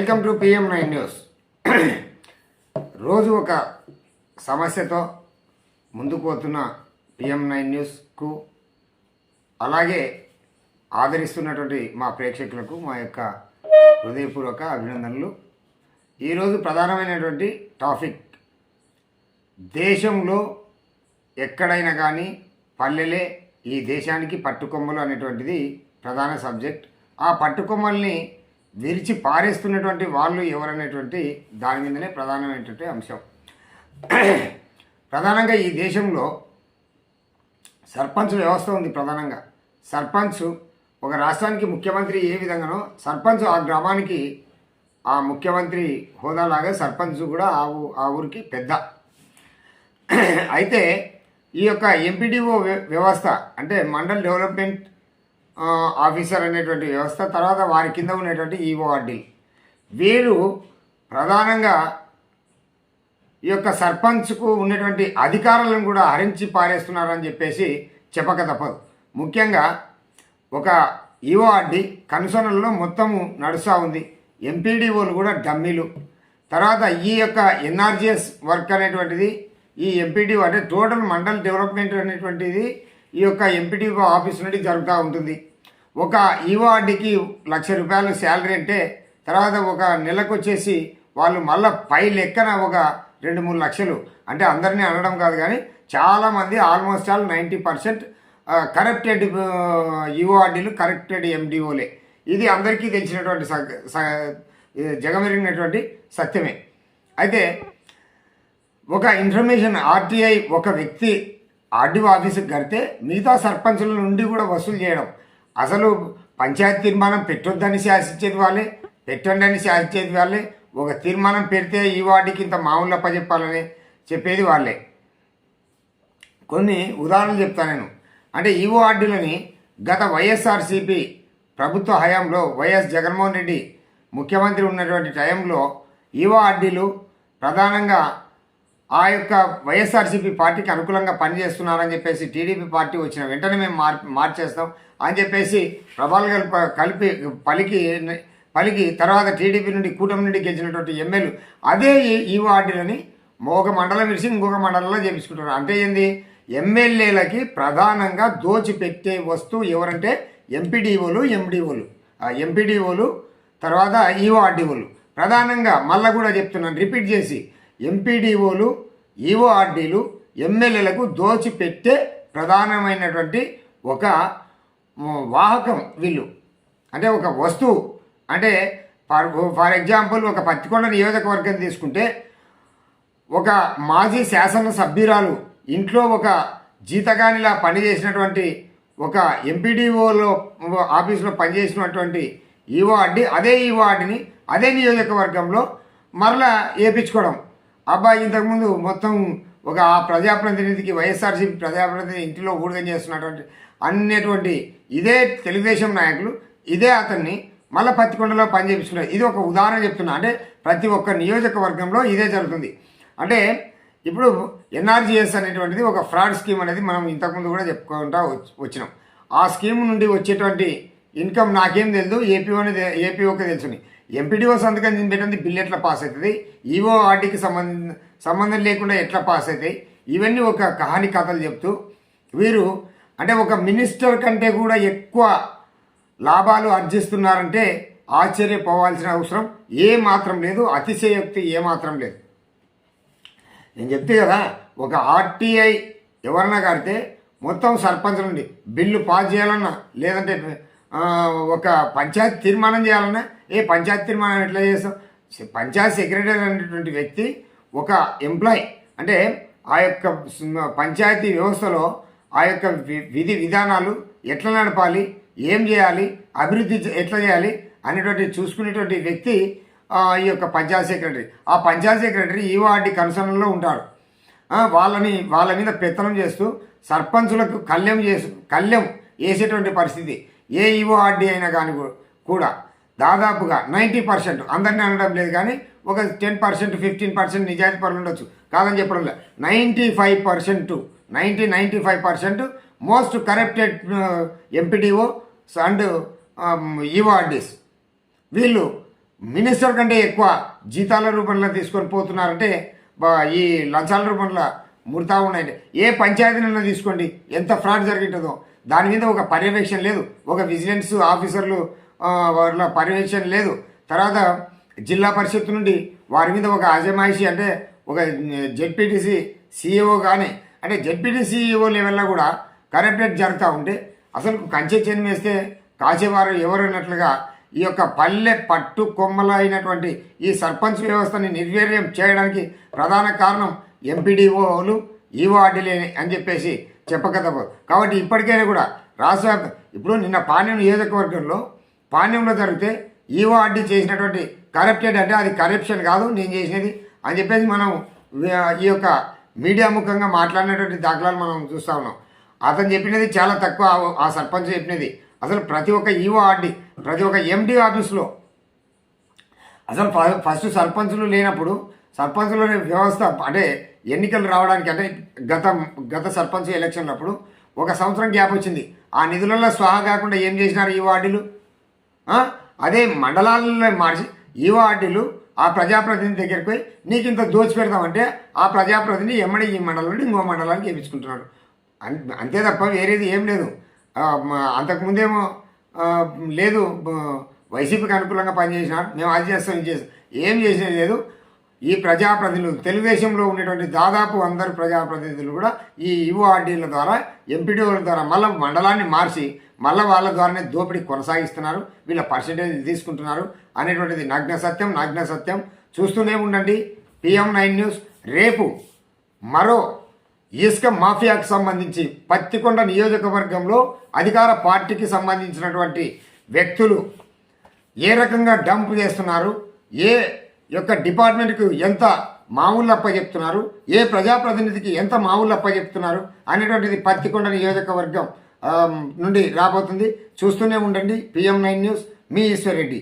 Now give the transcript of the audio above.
Welcome to PM nine news. రోజు ఒక సమస్యతో ముందుకు పోతున్న పిఎం నైన్ న్యూస్కు అలాగే ఆదరిస్తున్నటువంటి మా ప్రేక్షకులకు మా యొక్క హృదయపూర్వక అభినందనలు. ఈరోజు ప్రధానమైనటువంటి టాపిక్ దేశంలో ఎక్కడైనా కానీ పల్లెలే ఈ దేశానికి పట్టుకొమ్మలు అనేటువంటిది ప్రధాన సబ్జెక్ట్. ఆ పట్టుకొమ్మల్ని విరిచి పారేస్తున్నటువంటి వాళ్ళు ఎవరనేటువంటి దాని మీదనే ప్రధానమైనటువంటి అంశం. ప్రధానంగా ఈ దేశంలో సర్పంచ్ వ్యవస్థ ఉంది ప్రధానంగా. సర్పంచ్ ఒక రాష్ట్రానికి ముఖ్యమంత్రి ఏ విధంగానో సర్పంచ్ ఆ గ్రామానికి ఆ ముఖ్యమంత్రి హోదాలాగా సర్పంచ్ కూడా ఆ ఊ- ఆ ఊరికి పెద్ద. అయితే ఈ యొక్క ఎంపీడీఓ వ్యవస్థ అంటే మండల్ డెవలప్మెంట్ ఆఫీసర్ అనేటువంటి వ్యవస్థ తర్వాత వారి కింద ఉన్నటువంటి ఈఓఆర్డి వీరు ప్రధానంగా ఈ యొక్క సర్పంచ్కు ఉన్నటువంటి అధికారాలను కూడా హరించి పారేస్తున్నారని చెప్పేసి చెప్పక తప్పదు. ముఖ్యంగా ఒక ఈఓఆర్డి కనుసనల్లో మొత్తము నడుస్తూ ఉంది. ఎంపీడీఓలు కూడా డమ్మీలు. తర్వాత ఈ యొక్క ఎన్ఆర్జిఎస్ వర్క్ అనేటువంటిది ఈ ఎంపీడీఓ అంటే టోటల్ మండల్ డెవలప్మెంట్ అనేటువంటిది ఈ యొక్క ఎంపీటీఓ ఆఫీస్ నుండి జరుగుతూ ఉంటుంది. ఒక ఈవార్డుకి లక్ష రూపాయలు శాలరీ అంటే తర్వాత ఒక నెలకు వచ్చేసి వాళ్ళు మళ్ళీ పై లెక్కన ఒక రెండు మూడు లక్షలు. అంటే అందరినీ అనడం కాదు కానీ చాలామంది almost all ninety percent corrupted యుఓఆర్డీలు corrupted ఎండిఓలే. ఇది అందరికీ తెలిసినటువంటి స- జగమెరిగినటువంటి సత్యమే. అయితే ఒక ఇన్ఫర్మేషన్ ఆర్టీఐ ఒక వ్యక్తి ఆర్డీఓ ఆఫీసుకి కడితే మిగతా సర్పంచుల నుండి కూడా వసూలు చేయడం. అసలు పంచాయతీ తీర్మానం పెట్టొద్దని శాసించేది వాళ్ళే పెట్టండి అని శాసించేది వాళ్ళే ఒక తీర్మానం పెడితే ఈ వార్డుకి ఇంత మామూలు అప్పచెప్పాలని చెప్పేది వాళ్ళే. కొన్ని ఉదాహరణలు చెప్తాను నేను. అంటే ఈ వార్డులని గత వైఎస్ఆర్సీపీ ప్రభుత్వ హయాంలో వైఎస్ జగన్మోహన్ రెడ్డి ముఖ్యమంత్రి ఉన్నటువంటి టైంలో ఈ వార్డులు ప్రధానంగా ఆ యొక్క వైఎస్ఆర్సీపీ పార్టీకి అనుకూలంగా పనిచేస్తున్నారని చెప్పేసి టీడీపీ పార్టీ వచ్చిన వెంటనే మేము మార్ మార్చేస్తాం అని చెప్పేసి ప్రభాలు కలిప కలిపి పలికి పలికి తర్వాత టీడీపీ నుండి కూటమి నుండి గెలిచినటువంటి ఎమ్మెల్యే అదే ఈ- వార్డులని ఒక మండలం విడిచి ఇంకొక మండలంలో చేపించుకుంటున్నారు. అంటే ఏంది? ఎమ్మెల్యేలకి ప్రధానంగా దోచిపెట్టే వస్తువు ఎవరంటే ఎంపీడీఓలు ఎండిఓలు. ఎంపీడీఓలు తర్వాత ఈఓఆర్డీఓలు ప్రధానంగా మళ్ళా కూడా చెప్తున్నాను రిపీట్ చేసి ఎంపీడీఓలు ఈఓఆర్డీలు ఎమ్మెల్యేలకు దోచిపెట్టే ప్రధానమైనటువంటి ఒక వాహకం వీళ్ళు. అంటే ఒక వస్తువు. అంటే ఫర్ ఫర్ ఎగ్జాంపుల్ ఒక పత్తికొండ నియోజకవర్గం తీసుకుంటే ఒక మాజీ శాసన సభ్యురాలు ఇంట్లో ఒక జీతగానిలా పనిచేసినటువంటి ఒక ఎంపీడీఓలో ఆఫీసులో పనిచేసినటువంటి ఈవార్డి అదే ఈవార్డిని అదే నియోజకవర్గంలో మరలా వేయించుకోవడం అబ్బాయి ఇంతకుముందు మొత్తం ఒక ఆ ప్రజాప్రతినిధికి వైఎస్ఆర్సీపీ ప్రజాప్రతినిధి ఇంటిలో ఊడిగం చేస్తున్నటువంటి అనేటువంటి ఇదే తెలుగుదేశం నాయకులు ఇదే అతన్ని మళ్ళీ పత్తికొండలో పనిచేపిస్తున్నారు ఇది ఒక ఉదాహరణ చెప్తున్నా. అంటే ప్రతి ఒక్క నియోజకవర్గంలో ఇదే జరుగుతుంది. అంటే ఇప్పుడు ఎన్ఆర్జీఎస్ అనేటువంటిది ఒక ఫ్రాడ్ స్కీమ్ అనేది మనం ఇంతకుముందు కూడా చెప్పుకుంటా వచ్చినాం. ఆ స్కీమ్ నుండి వచ్చేటువంటి ఇన్కమ్ నాకేం తెలియదు ఏపీఓని ఏపీఓకే తెలుసుని. ఎంపీడీఓ సంతకం పెట్టింది బిల్ ఎట్లా పాస్ అవుతుంది? ఈవో ఆర్టీకి సంబంధం సంబంధం లేకుండా ఎట్లా పాస్ అవుతాయి? ఇవన్నీ ఒక కహాని కథలు చెప్తూ వీరు అంటే ఒక మినిస్టర్ కంటే కూడా ఎక్కువ లాభాలు ఆర్జిస్తున్నారంటే ఆశ్చర్యపోవాల్సిన అవసరం ఏ మాత్రం లేదు అతిశయోక్తి ఏ మాత్రం లేదు. నేను చెప్తే కదా ఒక ఆర్టీఐ ఎవరన్నా కడితే మొత్తం సర్పంచ్ నుండి బిల్లు పాస్ చేయాలన్నా లేదంటే ఒక పంచాయతీ తీర్మానం చేయాలన్నా? ఏ పంచాయతీ తీర్మానం ఎట్లా చేస్తాం? పంచాయత్ పంచాయతీ సెక్రటరీ అనేటువంటి వ్యక్తి ఒక ఎంప్లాయ్. అంటే ఆ యొక్క పంచాయతీ వ్యవస్థలో ఆ యొక్క విధి విధానాలు ఎట్లా నడపాలి? ఏం చేయాలి? అభివృద్ధి ఎట్లా చేయాలి? అనేటువంటి చూసుకునేటువంటి వ్యక్తి ఆ, ఈ యొక్క పంచాయత్ సెక్రటరీ. ఆ పంచాయత్ సెక్రటరీ ఈ వార్డు కన్సర్న్లో ఉంటాడు. వాళ్ళని వాళ్ళ మీద పెత్తనం చేస్తూ సర్పంచులకు కళ్యం చేసు కళ్యం వేసేటువంటి పరిస్థితి. ఏ ఈఓఆర్డి అయినా కానీ కూడా దాదాపుగా నైంటీ పర్సెంట్ అందరినీ అనడం లేదు కానీ ఒక టెన్ పర్సెంట్ ఫిఫ్టీన్ పర్సెంట్ నిజాయితీ పరులు ఉండొచ్చు. కాదని చెప్పడం లేదు. Ninety five percent ninety ninety five percent most corrupted MPDO and EORDs వీళ్ళు మినిస్టర్ కంటే ఎక్కువ జీతాల రూపంలో తీసుకొని పోతున్నారంటే ఈ లంచాల రూపంలో ముడతా ఉన్నాయి. ఏ పంచాయతీనైనా తీసుకోండి. ఎంత ఫ్రాడ్ జరిగింటుందో. దాని మీద ఒక పర్యవేక్షణ లేదు. ఒక విజిలెన్స్ ఆఫీసర్లు ఆ, వాళ్ళ పర్యవేక్షణ లేదు. తర్వాత జిల్లా పరిషత్ నుండి వారి మీద ఒక అజమాయిషి అంటే ఒక జెడ్పీటీసీ సీఈఓ కానీ అంటే జెడ్పీటీ సీఈఓ లెవెల్లో కూడా కరప్టెడ్ జరుగుతూ ఉంటే అసలు కంచె చెని వేస్తే కాసేవారు ఎవరున్నట్లుగా ఈ యొక్క పల్లె పట్టు కొమ్మల అయినటువంటి ఈ సర్పంచ్ వ్యవస్థని నిర్వీర్యం చేయడానికి ప్రధాన కారణం ఎంపీడీఓలు ఈవార్డులే అని చెప్పేసి చెప్పక తప్పదు కాబట్టి ఇప్పటికైనా కూడా రాష్ట్ర ఇప్పుడు నిన్న పాణ్యం నియోజకవర్గంలో పాణ్యంలో జరిగితే ఈవార్డీ చేసినటువంటి కరప్టెడ్ అంటే అది కరప్షన్ కాదు నేను చేసినది అని చెప్పేసి మనం ఈ యొక్క మీడియా ముఖంగా మాట్లాడినటువంటి దాఖలాలు మనం చూస్తూ ఉన్నాం. అతను చెప్పినది చాలా తక్కువ ఆ- సర్పంచ్ చెప్పినది. అసలు ప్రతి ఒక్క ఈవో ఆర్డీ ప్రతి ఒక్క ఎండి ఆఫీస్లో అసలు ఫస్ట్ సర్పంచులు లేనప్పుడు సర్పంచుల వ్యవస్థ అంటే ఎన్నికలు రావడానికి అంటే గత గత సర్పంచ్ ఎలక్షన్లప్పుడు ఒక సంవత్సరం గ్యాప్ వచ్చింది. ఆ నిధులలో స్వాహ కాకుండా ఏం చేసినారు ఈ వార్డులు? అదే మండలాలలో మార్చి ఈ వార్డులు ఆ ప్రజాప్రతినిధి దగ్గరికి పోయి నీకు ఇంత దోచి పెడతామంటే ఆ ప్రజాప్రతినిధి ఎమ్మడి ఈ మండలం నుండి ఇంకో మండలానికి వేయించుకుంటున్నాడు అంతే తప్ప వేరేది ఏం లేదు. అంతకుముందేమో లేదు వైసీపీకి అనుకూలంగా పనిచేసినారు. మేము అది చేస్తాం ఇది చేస్తాం. ఏం చేసేది లేదు. ఈ ప్రజాప్రతినిధులు తెలుగుదేశంలో ఉండేటువంటి దాదాపు అందరు ప్రజాప్రతినిధులు కూడా ఈ యువఆర్డీల ద్వారా ఎంపీడీఓల ద్వారా మళ్ళీ మండలాన్ని మార్చి మళ్ళీ వాళ్ళ ద్వారానే దోపిడీ కొనసాగిస్తున్నారు వీళ్ళ పర్సంటేజ్ తీసుకుంటున్నారు అనేటువంటిది నగ్న సత్యం నగ్న సత్యం. చూస్తూనే ఉండండి పిఎం నైన్ న్యూస్. రేపు మరో ఇసుక మాఫియాకు సంబంధించి పత్తికొండ నియోజకవర్గంలో అధికార పార్టీకి సంబంధించినటువంటి వ్యక్తులు ఏ రకంగా డంప్ చేస్తున్నారు ఏ యొక్క డిపార్ట్మెంట్కు ఎంత మామూలు అప్ప చెప్తున్నారు? ఏ ప్రజాప్రతినిధికి ఎంత మామూలు అప్ప చెప్తున్నారు? అనేటువంటిది పత్తికొండ నియోజకవర్గం నుండి రాబోతుంది. చూస్తూనే ఉండండి. PM nine news. మీ ఈశ్వర్ రెడ్డి.